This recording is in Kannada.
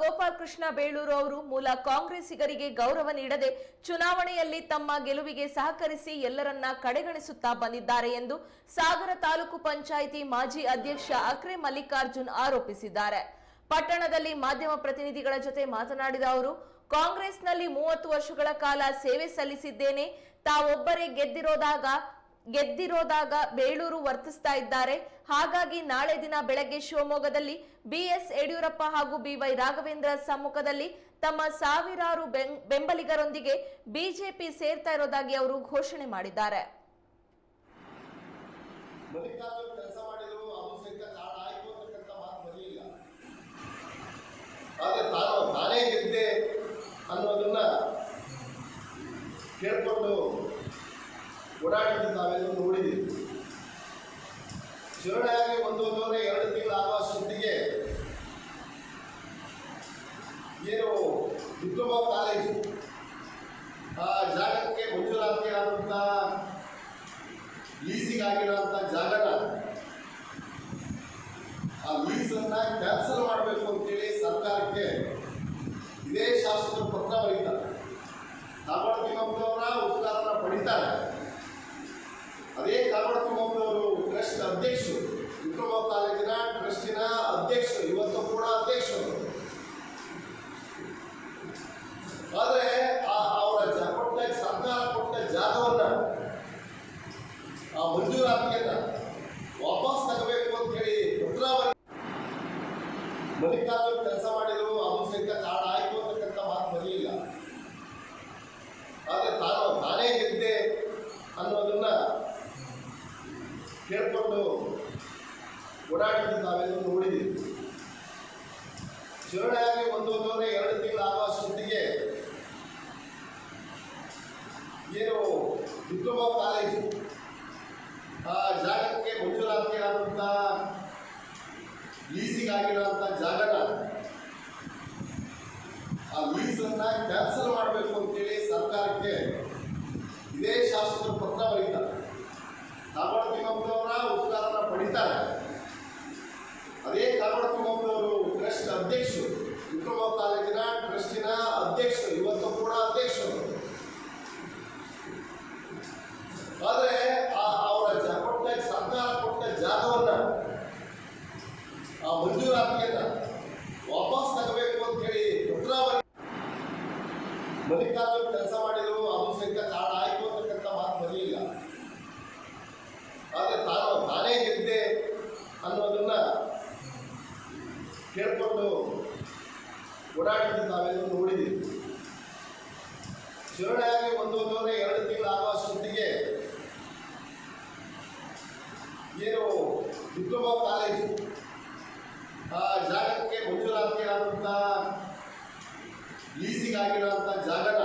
ಗೋಪಾಲ್ ಕೃಷ್ಣ ಬೇಳೂರು ಅವರು ಮೂಲ ಕಾಂಗ್ರೆಸ್ಸಿಗರಿಗೆ ಗೌರವ ನೀಡದೆ ಚುನಾವಣೆಯಲ್ಲಿ ತಮ್ಮ ಗೆಲುವಿಗೆ ಸಹಕರಿಸಿ ಎಲ್ಲರನ್ನ ಕಡೆಗಣಿಸುತ್ತಾ ಬಂದಿದ್ದಾರೆ ಎಂದು ಸಾಗರ ತಾಲೂಕು ಪಂಚಾಯಿತಿ ಮಾಜಿ ಅಧ್ಯಕ್ಷ ಅಕ್ರೆ ಮಲ್ಲಿಕಾರ್ಜುನ್ ಆರೋಪಿಸಿದ್ದಾರೆ. ಪಟ್ಟಣದಲ್ಲಿ ಮಾಧ್ಯಮ ಪ್ರತಿನಿಧಿಗಳ ಜೊತೆ ಮಾತನಾಡಿದ ಅವರು, ಕಾಂಗ್ರೆಸ್ನಲ್ಲಿ ಮೂವತ್ತು ವರ್ಷಗಳ ಕಾಲ ಸೇವೆ ಸಲ್ಲಿಸಿದ್ದೇನೆ. ತಾವೊಬ್ಬರೇ ಗೆದ್ದಿರೋದಾಗ ಗೆದ್ದಿರೋದಾಗ ಬೇಳೂರು ವರ್ತಿಸ್ತಾ ಇದ್ದಾರೆ. ಹಾಗಾಗಿ ನಾಳೆ ದಿನ ಬೆಳಗ್ಗೆ ಶಿವಮೊಗ್ಗದಲ್ಲಿ ಬಿಎಸ್ ಯಡಿಯೂರಪ್ಪ ಹಾಗೂ ಬಿವೈ ರಾಘವೇಂದ್ರ ಸಮ್ಮುಖದಲ್ಲಿ ತಮ್ಮ ಸಾವಿರಾರು ಬೆಂಬಲಿಗರೊಂದಿಗೆ ಬಿಜೆಪಿ ಸೇರ್ತಾ ಇರೋದಾಗಿ ಅವರು ಘೋಷಣೆ ಮಾಡಿದ್ದಾರೆ ಮಲ್ಲಿಕಾರ್ಜುನ್ ಕೆಲಸ ಮಾಡಿದ್ರು ಅದು ಸಹಿತ ಕಾರಣ ಆಯ್ತು ಅಂತಕ್ಕಂಥ ಮಾತು ಬರಲಿಲ್ಲ ಆದ್ರೆ ತಾನು ನಾನೇ ಗೆದ್ದೆ ಅನ್ನೋದನ್ನ ಕೇಳ್ಕೊಂಡು ಓಡಾಡಿದ್ದು ನಾವೆಲ್ಲರೂ ನೋಡಿದ್ದೀವಿ ಚುನಾವಣೆಯಾಗಿ ಒಂದು ಒಂದೂವರೆ ಎರಡು ಹುಟ್ಟಿಗೆ ಏನು ಡಿಪ್ಲೊಮಾ ಕಾಲೇಜು ಆ ಜಾಗಕ್ಕೆ ಮಂಜೂರಾತಿ ಆದಂಥ ಲೀಸಿಗೆ ಆಗಿರೋಂಥ ಜಾಗ ಆ ಲೀಸನ್ನ ಕ್ಯಾನ್ಸಲ್ ಮಾಡಬೇಕು ಅಂತೇಳಿ ಸರ್ಕಾರಕ್ಕೆ ಇದೇ ಶಾಸಕರು ಪತ್ರ ಬರೀತಾರೆ. ಕಾಗೋಡು ತಿಮ್ಮಪ್ಪನವರ ಉಪಕಾರನ ಪಡಿತಾರೆ ಅದೇ ಕಾಗೋಡು ತಿಮ್ಮಪ್ಪನವರು ಟ್ರಸ್ಟ್ ಅಧ್ಯಕ್ಷರು ಡಿಪ್ಲೊಮಾ ಕಾಲೇಜಿನ ಟ್ರಸ್ಟಿನ ಅಧ್ಯಕ್ಷರು, ಇವತ್ತು ಕೂಡ ಅಧ್ಯಕ್ಷರು. ಆದರೆ ಅವರ ಕೊಟ್ಟ ಸರ್ಕಾರ ಕೊಟ್ಟ ಜಾಗವನ್ನು ಆ ಮಂಜೂರಾತಿಯನ್ನ ವಾಪಸ್ ತಗಬೇಕು ಅಂತ ಹೇಳಿ ಪತ್ರ ಬರೀ ಮಲ್ಲಿಕಾರ್ಜುನ್ ಕೆಲಸ ಮಾಡಿದ್ರು, ಅದು ಸಹಿತ ಕಾರಣ ಆಯಿತು ಅಂತಕ್ಕಂಥ ಮಾತು ಬರಲಿಲ್ಲ. ಆದರೆ ತಾನು, ತಾನೇ ಗೆದ್ದೆ ಅನ್ನೋದನ್ನ ಕೇಳ್ಕೊಂಡು ಓಡಾಡಿದ್ದು ನಾವೆಲ್ಲರೂ ನೋಡಿದ್ದೀವಿ ಚುನಾವಣೆಯಾಗಿ ಒಂದು ಎರಡು ತಿಂಗಳಾಗುವಷ್ಟೊತ್ತಿಗೆ ಏನು ಡಿಪ್ಲೊಮಾ ಕಾಲೇಜು ಆ ಜಾಗಕ್ಕೆ ಮಂಜೂರಾತಿ ಆದಂಥ ಲೀಸಿಂಗ್ ಆಗಿರೋಂಥ ಜಾಗನ ಆ ಲೀಸನ್ನು ಕ್ಯಾನ್ಸಲ್ ಮಾಡಬೇಕು ಅಂತೇಳಿ ಸರ್ಕಾರಕ್ಕೆ ಇದೇ ಶಾಸಕರು ಪತ್ರ ಬರೀತಾರೆ ಕಾಗೋಡು ತಿಮ್ಮಪ್ಪನವರ ಉಪಕಾರನ ಪಡಿತಾರೆ ಅದೇ ಕಾಗೋಡು ತಿಮ್ಮಪ್ಪನವರು ಟ್ರಸ್ಟ್ ಅಧ್ಯಕ್ಷರು ಡಿಪ್ಲೊಮಾ ಕಾಲೇಜಿನ ಟ್ರಸ್ಟಿನ ಅಧ್ಯಕ್ಷರು ಇವತ್ತು ಕೂಡ ಅಧ್ಯಕ್ಷರು ಆದ್ರೆ ಆ ಅವರ ಜ- ಕೊಟ್ಟ ಸರ್ಕಾರ ಕೊಟ್ಟ ಜಾಗವನ್ನ ಆ ಮಂಜೂರಾತಿಯನ್ನ ವಾಪಸ್ ತಗಬೇಕು ಅಂತ ಹೇಳಿ ಬರೀ ಮಲ್ಲಿಕಾರ್ಜುನ್ ಕೆಲಸ ಮಾಡಿದ್ರು, ಅದು ಸಹಿತ ಕಾರಣ ಆಯ್ತು ಅಂತಕ್ಕಂಥ ಮಾತು ಬರಲಿಲ್ಲ. ಆದರೆ ತಾನು, ತಾನೇ ಗೆದ್ದೆ ಅನ್ನೋದನ್ನ ಕೇಳ್ಕೊಂಡು ಓಡಾಡಿದ್ದು ನಾವೆಲ್ಲರೂ ನೋಡಿದ್ದೀವಿ ಚುನಾವಣೆಯಾಗಿ ಒಂದು ಎರಡು ಎರಡು ತಿಂಗಳಾಗುವಷ್ಟೊತ್ತಿಗೆ ಏನು ಡಿಪ್ಲೊಮಾ ಕಾಲೇಜು ಆ ಜಾಗಕ್ಕೆ ಮಂಜೂರಾತಿಯಾದಂಥ ಲೀಸಿಗಾಗಿರುವಂಥ ಜಾಗನ